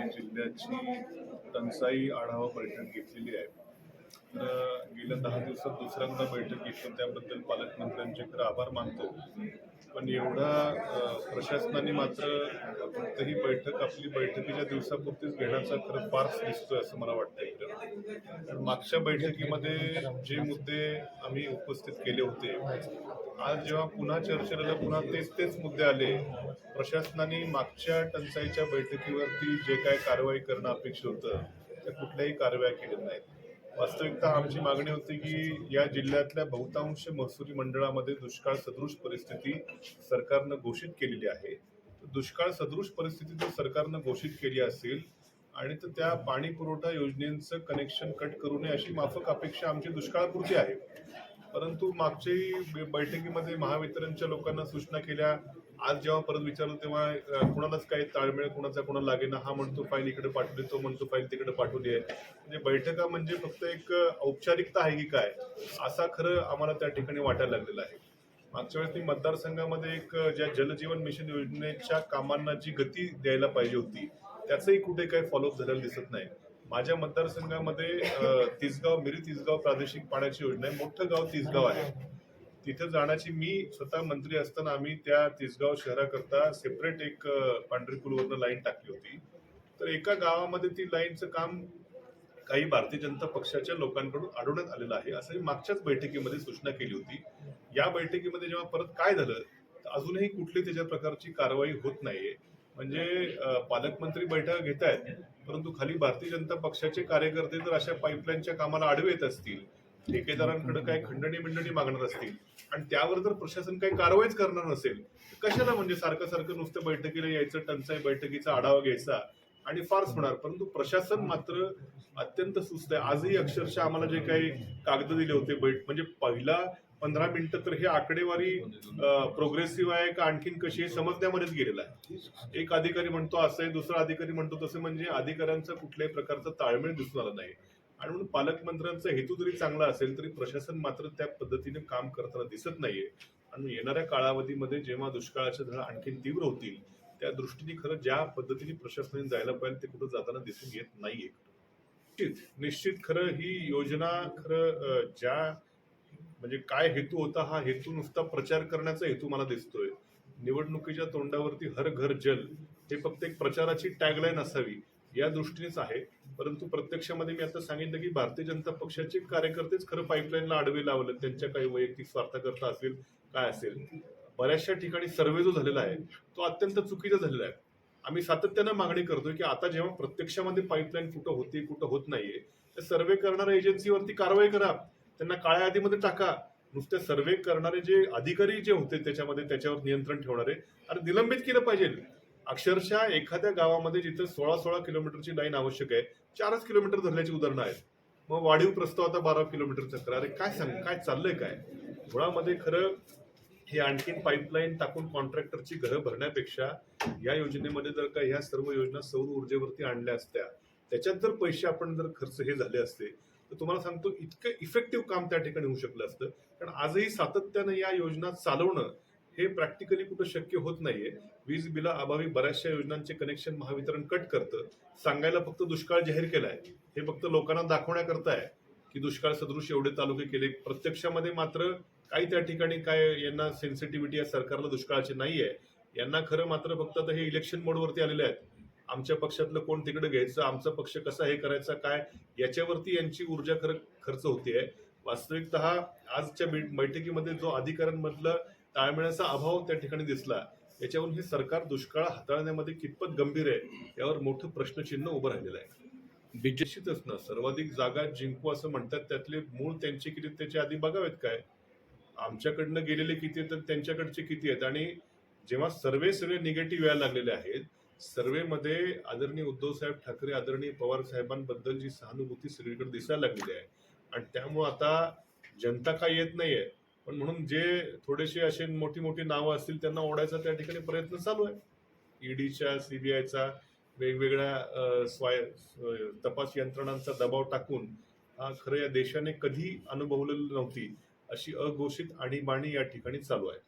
यांनी जिल्ह्याची टंचाई आढावा बैठक घेतलेली आहे. तर गेल्या दहा दिवसात दुसऱ्यांदा बैठक घेतली त्याबद्दल पालकमंत्र्यांचे खरं आभार मानतो. पण एवढा प्रशासनाने मात्र फक्त ही बैठक आपली बैठकीच्या दिवसापुरतीच घेण्याचा खरं फार्स दिसतोय असं मला वाटतं इकडं मागच्या बैठकीमध्ये जे मुद्दे आम्ही उपस्थित केले होते आज जेव्हा पुन्हा चर्चेला पुन्हा तेच तेच मुद्दे आले प्रशासनाने मागच्या टंचाईच्या बैठकीवरती जे काय कारवाई करणं अपेक्षित होतं त्या कुठल्याही कारवाया केल्या नाहीत. वास्तविकता आमची मागणी होती की या जिल्ह्यातल्या बहुतांश महसुली मंडळामध्ये दुष्काळ सदृश परिस्थिती सरकारनं घोषित केलेली आहे. दुष्काळ सदृश परिस्थिती जर सरकारनं घोषित केली असेल आणि तर त्या पाणी पुरवठा योजनेचं कनेक्शन कट करू नये अशी माफक अपेक्षा आमची दुष्काळापुरती आहे. परंतु मागच्याही बैठकीमध्ये महावितरणच्या लोकांना सूचना केल्या. आज जेव्हा परत विचारलं तेव्हा कुणालाच काही ताळमेळ कुणाचा कुणाला लागेना हा म्हणतो फाईल इकडे पाठवली तो म्हणतो फाईल तिकडे पाठवली आहे म्हणजे बैठका म्हणजे फक्त एक औपचारिकता आहे की काय असा खरं आम्हाला त्या ठिकाणी वाटायला लागलेला आहे. मागच्या वेळेस मी मतदारसंघामध्ये एक ज्या जलजीवन मिशन योजनेच्या कामांना जी गती द्यायला पाहिजे होती त्याचंही कुठे काही फॉलोअप झालेलं दिसत नाही. माझ्या मतदारसंघामध्ये तिसगाव मिरी तिसगाव प्रादेशिक पाण्याची योजना आहे. मोठं गाव तिसगाव आहे. तिथं जाण्याची मी स्वतः मंत्री असताना आम्ही त्या तिसगाव शहराकरता सेपरेट एक पांढरीपूलवरनं लाईन टाकली होती. तर एका गावामध्ये ती लाईनचं काम काही भारतीय जनता पक्षाच्या लोकांकडून आढळण्यात आलेलं आहे. असं मागच्याच बैठकीमध्ये सूचना केली होती. या बैठकीमध्ये जेव्हा परत काय झालं तर अजूनही कुठली त्याच्या प्रकारची कारवाई होत नाहीये. म्हणजे पालकमंत्री बैठक घेत आहेत परंतु खाली भारतीय जनता पक्षाचे कार्यकर्ते जर अशा पाईपलाईनच्या कामाला आडवे येत असतील ठेकेदारांकडे काही खंडणी मिंडणी मागणार असतील आणि त्यावर जर प्रशासन काही कारवाईच करणार नसेल तर कशाला म्हणजे सारखं सारखं नुसतं बैठकीला यायचं टंचाई बैठकीचा आढावा घ्यायचा आणि फारच होणार. परंतु प्रशासन मात्र अत्यंत सुस्त आहे. आजही अक्षरशः आम्हाला जे काही कागद दिले होते बैठ म्हणजे पहिला पंधरा मिनिटं तर हे आकडेवारी प्रोग्रेसिव्ह आहे का आणखीन कशी आहे? समजण्यामध्येच गेलेला आहे. एक अधिकारी म्हणतो असं आहे दुसरा अधिकारी म्हणतो तसं म्हणजे अधिकाऱ्यांचा कुठल्याही प्रकारचा ताळमेळ दिसून आला नाही. आणि म्हणून पालकमंत्र्यांचा हेतू जरी चांगला असेल तरी प्रशासन मात्र त्या पद्धतीने काम करताना दिसत नाहीये. आणि येणाऱ्या काळावधीमध्ये जेव्हा दुष्काळाच्या झळा आणखी तीव्र होतील त्या दृष्टीने खरं ज्या पद्धतीने प्रशासनाने जायला पाहिजे ते कुठं जाताना दिसून येत नाहीये. निश्चित निश्चित खरं ही योजना खरं ज्या म्हणजे काय हेतू होता हा हेतू नुसता प्रचार करण्याचा हेतू मला दिसतोय. निवडणुकीच्या तोंडावरती हर घर जल हे फक्त एक प्रचाराची टॅगलाईन असावी या दृष्टीनेच आहे. परंतु प्रत्यक्षामध्ये मी आता सांगितलं की भारतीय जनता पक्षाचे कार्यकर्तेच खरं पाईपलाईनला आडवे लावलं त्यांच्या काही वैयक्तिक स्वार्थाकरता असेल काय असेल. बऱ्याचशा ठिकाणी सर्वे जो झालेला आहे तो अत्यंत चुकीचा झालेला आहे. आम्ही सातत्यानं मागणी करतोय की आता जेव्हा प्रत्यक्षामध्ये पाईपलाईन कुठं होती कुठं होत नाहीये तर सर्वे करणाऱ्या एजन्सीवरती कारवाई करा. त्यांना काळ्या यादीमध्ये टाका. नुसते सर्वे करणारे जे अधिकारी जे होते त्याच्यामध्ये त्याच्यावर नियंत्रण ठेवणारे अरे निलंबित केलं पाहिजे. अक्षरशः एखाद्या गावामध्ये जिथे सोळा सोळा किलोमीटरची लाईन आवश्यक आहे चारच किलोमीटर धरल्याची उदाहरणं आहेत. मग वाढीव प्रस्ताव आता बारा किलोमीटरचा करा अरे काय सांग काय चाललंय काय? मुळामध्ये खरं हे आणखीन पाईपलाईन टाकून कॉन्ट्रॅक्टरची घरं भरण्यापेक्षा या योजनेमध्ये जर का ह्या सर्व योजना सौर ऊर्जेवरती आणल्या असत्या त्याच्यात जर पैसे आपण जर खर्च हे झाले असते तर तुम्हाला सांगतो इतकं इफेक्टिव्ह काम त्या ठिकाणी होऊ शकलं असतं. कारण आजही सातत्यानं या योजना चालवणं हे प्रॅक्टिकली कुठं शक्य होत नाहीये. वीज बिला अभावी बऱ्याचशा योजनांचे कनेक्शन महावितरण कट करतं. सांगायला फक्त दुष्काळ जाहीर केलाय. हे फक्त लोकांना दाखवण्याकरता आहे की दुष्काळ सदृश एवढे तालुके केले. प्रत्यक्षामध्ये मात्र काही त्या ठिकाणी काय यांना सेन्सिटिव्हिटी या सरकारला दुष्काळाची नाहीये. यांना खरं मात्र फक्त आता हे इलेक्शन मोडवरती आलेले आहेत. आमच्या पक्षातलं कोण तिकडे घ्यायचं आमचा पक्ष कसा हे करायचा काय याच्यावरती यांची ऊर्जा खर खर्च होतीये वास्तविकत आजच्या बैठकीमध्ये जो अधिकाऱ्यांमधलं ताळमेळाचा अभाव त्या ठिकाणी दिसला याच्यावरून हे सरकार दुष्काळ हाताळण्यामध्ये कितपत गंभीर आहे यावर मोठं प्रश्नचिन्ह उभं राहिलेलं आहे. निश्चितच ना सर्वाधिक जागा जिंकू असं म्हणतात त्यातले मूळ त्यांचे किती त्याचे आधी बघावेत काय? आमच्याकडनं गेलेले किती आहेत तर त्यांच्याकडचे किती आहेत? आणि जेव्हा सर्वे सगळे निगेटिव्ह यायला लागलेले आहेत सर्वेमध्ये आदरणीय उद्धव साहेब ठाकरे आदरणीय पवार साहेबांबद्दल जी सहानुभूती सगळीकडे दिसायला लागलेली आहे. आणि त्यामुळे आता जनता काय येत नाहीये. पण म्हणून जे थोडेसे असे मोठी मोठी नावं असतील त्यांना ओढायचा त्या ठिकाणी प्रयत्न चालू आहे. ईडीच्या सीबीआयचा वेगवेगळ्या स्वाय तपास यंत्रणांचा दबाव टाकून हा खरं या देशाने कधी अनुभवलेली नव्हती अशी अघोषित आणीबाणी या ठिकाणी चालू आहे.